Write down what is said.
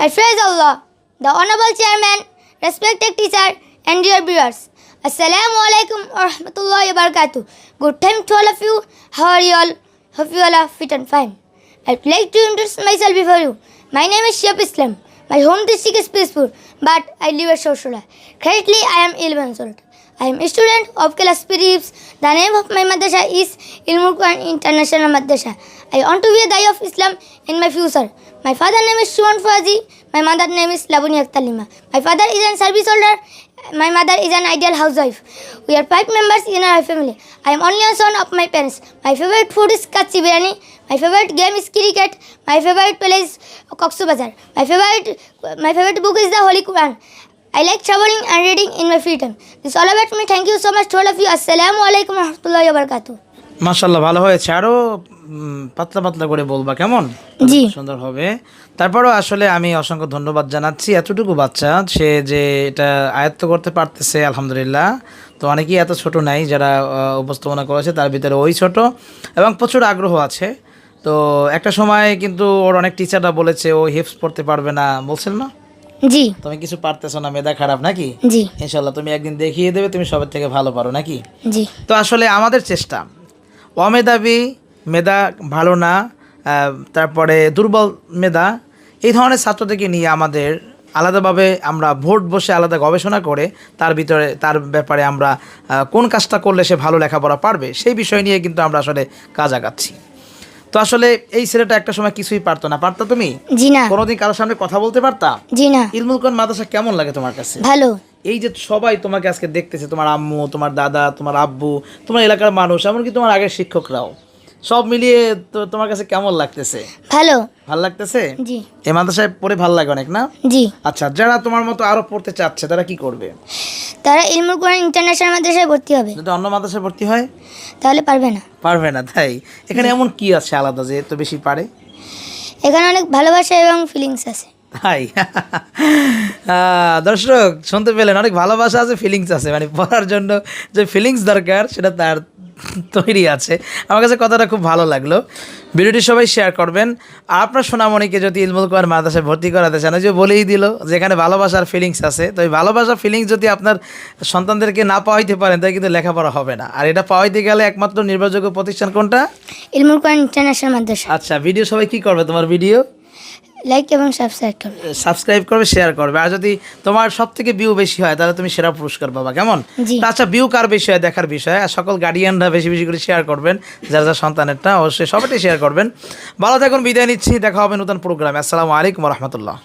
I praise Allah, the Honorable Chairman, respected teacher, and dear viewers. Assalamu alaikum wa rahmatullahi wa barakatuh. Good time to all of you. How are you all? Hope you all are fit and fine. I'd like to introduce myself before you. My name is Shep Islam. My home district is peaceful, but I live at Shoshula. Currently, I am 11 years old. I am a student of class Reeves. The name of my madrasa is Ilmul Quran International Madrasa. I want to be a Dai of Islam in my future. My father name is Shuman Fazi. My mother name is Labuni Akhtalima. My father is an service holder. My mother is an ideal housewife. We are five members in our family. I am only a son of my parents. My favorite food is kachi biryani. My favorite game is cricket. My favorite place is Koksu Bazar. My favorite my favorite book is the Holy Quran. I like traveling and reading in my free time. This is all about me. Thank you so much to all of you. Assalamu alaikum wa rahmatullahi wa barakatuh. মাশাল্লাহ ভালো হয়েছে আরও উম, পাতলা পাতলা করে বলবা কেমন জি। সুন্দর হবে তারপরও আসলে আমি অসংখ্য ধন্যবাদ জানাচ্ছি এতটুকু বাচ্চা সে যে এটা আয়ত্ত করতে পারতেছে আলহামদুলিল্লাহ তো অনেকেই এত ছোট নাই যারা উপস্থাপনা করেছে তার ভিতরে ওই ছোট এবং প্রচুর আগ্রহ আছে তো একটা সময় কিন্তু ওর অনেক টিচাররা বলেছে ও হিপস পড়তে পারবে না বলছেন না জি। তুমি কিছু পারতেছো না মেধা খারাপ নাকি? জি। ইনশাল্লাহ তুমি একদিন দেখিয়ে দেবে তুমি সবার থেকে ভালো পারো নাকি? জি। তো আসলে আমাদের চেষ্টা অমেধাবী মেধা ভালো না তারপরে দুর্বল মেধা এই ধরনের ছাত্রদেরকে নিয়ে আমাদের আলাদাভাবে আমরা ভোট বসে আলাদা গবেষণা করে তার ভিতরে তার ব্যাপারে আমরা কোন কাজটা করলে সে ভালো লেখাপড়া পারবে সেই বিষয় নিয়ে কিন্তু আমরা আসলে কাজ আগাচ্ছি। তো আসলে এই ছেলেটা একটা সময় কিছুই পারতো না। পারতো তুমি? জি না। কোনোদিন কারোর সামনে কথা বলতে পারতা? জি না। ইলমুল কোন মাদ্রাসা কেমন লাগে তোমার কাছে? ভালো। এই যে সবাই তোমাকে আজকে দেখতেছে তোমার আম্মু তোমার দাদা তোমার আব্বু তোমার এলাকার মানুষ এমনকি তোমার আগের শিক্ষকরাও সব মিলিয়ে তো তোমার কাছে কেমন লাগতেছে? ভালো। ভালো লাগতেছে? জি। এই মাদ্রাসায় পড়ে ভালো লাগে অনেক না? জি। আচ্ছা যারা তোমার মতো আরও পড়তে চাচ্ছে তারা কি করবে? তারা ইলমুল কোরআন ইন্টারন্যাশনাল মাদ্রাসায় ভর্তি হবে। যদি অন্য মাদ্রাসায় ভর্তি হয়? তাহলে পারবে না। পারবে না তাই? এখানে এমন কি আছে আলাদা যে এত বেশি পারে? এখানে অনেক ভালোবাসা এবং ফিলিংস আছে। তাই? দর্শক শুনতে পেলেন অনেক ভালোবাসা আছে ফিলিংস আছে। মানে পড়ার জন্য যে ফিলিংস দরকার সেটা তার তৈরি আছে। আমার কাছে কথাটা খুব ভালো লাগল। ভিডিওটি সবাই শেয়ার করবেন। আর আপনার সোনামণিকে যদি ইলমুল কুয়ার মাদ্রাসায় ভর্তি করাতে চান ওই যে বলেই দিল যেখানে ভালোবাসার ফিলিংস আছে তো এই ভালোবাসার ফিলিংস যদি আপনার সন্তানদেরকে না পাওয়াইতে পারেন তাই কিন্তু লেখাপড়া হবে না। আর এটা পাওয়াইতে গেলে একমাত্র নির্ভরযোগ্য প্রতিষ্ঠান কোনটা? ইলমুল কোরআন ইন্টারন্যাশনাল মাদ্রাসা। আচ্ছা ভিডিও সবাই কি করবে তোমার ভিডিও লাইক এবং সাবস্ক্রাইব করবে। সাবস্ক্রাইব করবে শেয়ার করবে। আর যদি তোমার সব থেকে ভিউ বেশি হয় তাহলে তুমি সেরা পুরস্কার পাবা। কেমন? আচ্ছা ভিউ কার বেশি হয় দেখার বিষয়। আর সকল গার্ডিয়ানরা বেশি বেশি করে শেয়ার করবেন যার যার সন্তানেরটা অবশ্যই সবাইটাই শেয়ার করবেন। ভালো থাকুন বিদায় নিচ্ছি। দেখা হবে নতুন প্রোগ্রামে আসসালামু আলাইকুম রহমতুল্লাহ।